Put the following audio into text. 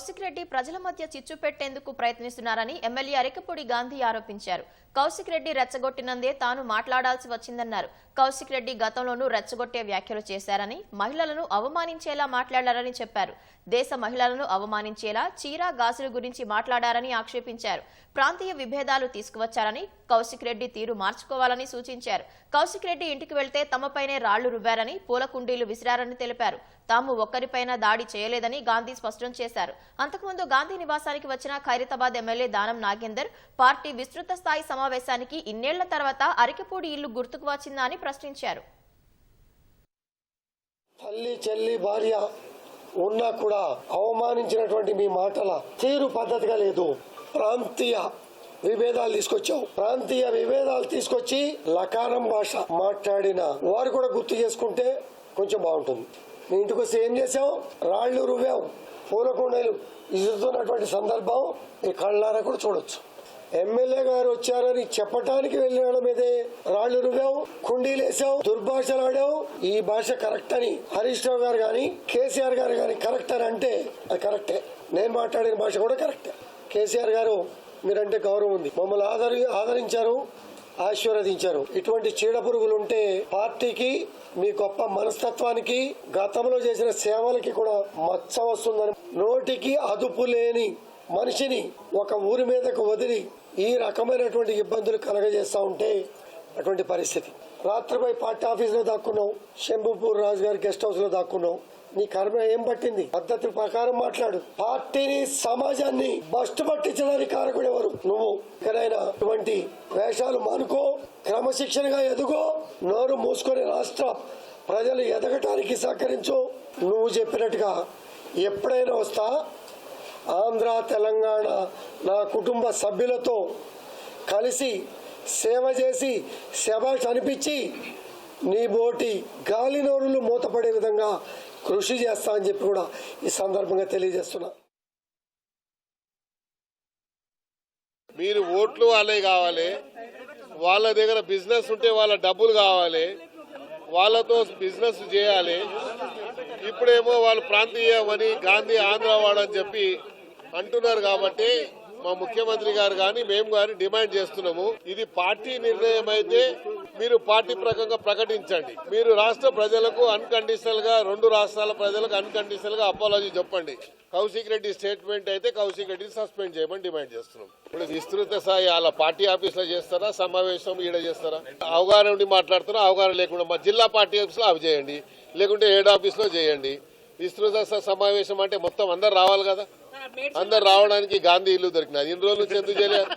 కౌశిక్ రెడ్డి ప్రజల మధ్య చిచ్చు పెట్టేందుకు ప్రయత్నిస్తున్నారని ఎమ్మెల్యే అరికపూడి గాంధీ ఆరోపించారు. కౌశిక్ రెడ్డి రెచ్చగొట్టినందే తాను మాట్లాడాల్సి వచ్చిందన్నారు. కౌశిక్ రెడ్డి గతంలోనూ రెచ్చగొట్టే వ్యాఖ్యలు చేశారని మహిళలను అవమానించేలా మాట్లాడారని చెప్పారు. దేశ మహిళలను అవమానించేలా చీరా గాజుల గురించి మాట్లాడారని ఆక్షేపించారు. ప్రాంతీయ విభేదాలు తీసుకువచ్చారని కౌశిక్ రెడ్డి తీరు మార్చుకోవాలని సూచించారు. కౌశిక్ రెడ్డి ఇంటికి వెళ్తే తమపైనే రాళ్ళు రువ్వారని పూల కుండీలు విసిరారని తెలిపారు. తాము ఒక్కరిపైన దాడి చేయలేదని గాంధీ స్పష్టం చేశారు. అంతకుముందు గాంధీ నివాసానికి వచ్చిన ఖైరతాబాద్ ఎమ్మెల్యే దానం నాగేందర్ పార్టీ విస్తృత స్థాయి సమావేశానికి ఇన్నేళ్ళ తర్వాత అరికపూడి ఇల్లు గుర్తుకు వచ్చిందా అని ప్రశ్నించారు. తల్లి చెల్లి భార్య ఉన్నా కూడా అవమానించినటువంటి మీ మాటల తీరు పద్ధతిగా లేదు. ప్రాంతీయ విభేదాలు తీసుకొచ్చావు. ప్రాంతీయ విభేదాలు తీసుకొచ్చి లకారం భాష మాట్లాడిన వారు కూడా గుర్తు చేసుకుంటే కొంచెం బాగుంటుంది. మీ ఇంటికి వస్తే ఏం చేసావు రాళ్ళు రువ్వావు. పూలకుండలు ఇస్తున్నటువంటి సందర్భం ఈ కళ్ళారా కూడా చూడొచ్చు. ఎమ్మెల్యే గారు వచ్చారని చెప్పటానికి వెళ్ళిన మీదే రాళ్ళు నువ్వావు కుండీలు వేసావు దుర్భాషలాడావు ఈ భాష కరెక్ట్ అని హరీష్ రావు గారు కానీ కేసీఆర్ గారు కానీ కరెక్ట్ అని అంటే అది కరెక్టే. నేను మాట్లాడిన భాష కూడా కరెక్టే. కేసీఆర్ గారు మీరంటే గౌరవం ఉంది. మమ్మల్ని ఆదరి ఆదరించారు. ఆశీర్వదించారు. ఇటువంటి చీడ పురుగులు ఉంటే పార్టీకి మీ గొప్ప మనస్తత్వానికి గతంలో చేసిన సేవలకి కూడా మచ్చ వస్తుందని నోటికి అదుపు లేని మనిషిని ఒక ఊరి మీదకు వదిలి ఈ రకమైనటువంటి ఇబ్బందులు కలగజేస్తా ఉంటే అటువంటి పరిస్థితి. రాత్రిపై పార్టీ ఆఫీస్లో దాక్కున్నావు శంభుపూర్ రాజు గారి గెస్ట్ హౌస్లో దాక్కున్నావు నీ కర్మ ఏం పట్టింది? పద్ధతి ప్రకారం మాట్లాడు. పార్టీని సమాజాన్ని బస్ట్ పట్టించడానికి కారకుడు ఎవరు? నువ్వు. ఎక్కడైనా ఇటువంటి వేషాలు మానుకో క్రమశిక్షణగా ఎదుగో నోరు మూసుకొని రాష్ట్ర ప్రజలు ఎదగటానికి సహకరించు. నువ్వు చెప్పినట్టుగా ఎప్పుడైనా వస్తా ఆంధ్ర తెలంగాణ నా కుటుంబ సభ్యులతో కలిసి సేవ చేసి శభాష్ అనిపించి నీ బోటి గాలి నోరులు మూతపడే విధంగా కృషి చేస్తా అని చెప్పి కూడా ఈ సందర్భంగా తెలియజేస్తున్నా. మీరు ఓట్లు వాళ్ళే కావాలి. వాళ్ళ దగ్గర బిజినెస్ ఉంటే వాళ్ళ డబ్బులు కావాలి. వాళ్ళతో బిజినెస్ చేయాలి. ఇప్పుడేమో వాళ్ళు ప్రాంతీయమని గాంధీ ఆంధ్రవాడు అని చెప్పి అంటున్నారు కాబట్టి మా ముఖ్యమంత్రి గారు కానీ మేము కానీ డిమాండ్ చేస్తున్నాము. ఇది పార్టీ నిర్ణయం అయితే మీరు పార్టీ ప్రకంగా ప్రకటించండి. మీరు రాష్ట్ర ప్రజలకు అన్కండిషనల్గా రెండు రాష్ట్రాల ప్రజలకు అన్కండిషనల్గా అపాలజీ చెప్పండి. కౌశిక్ రెడ్డి స్టేట్మెంట్ అయితే కౌశిక్ రెడ్డిని సస్పెండ్ చేయమని డిమాండ్ చేస్తున్నాం. ఇప్పుడు విస్తృత స్థాయి వాళ్ళ పార్టీ ఆఫీస్లో చేస్తారా? సమావేశం ఈడ చేస్తారా? అవగాహన ఉండి మాట్లాడుతారా అవగాహన లేకుండా మా జిల్లా పార్టీ ఆఫీస్లో అవి చేయండి. లేకుంటే హెడ్ ఆఫీస్లో చేయండి. విస్తృత సమావేశం అంటే మొత్తం అందరు రావాలి కదా? అందరు రావడానికి గాంధీ ఇల్లు దొరికినది ఇన్ని రోజుల నుంచి ఎందుకు చేయలేదు?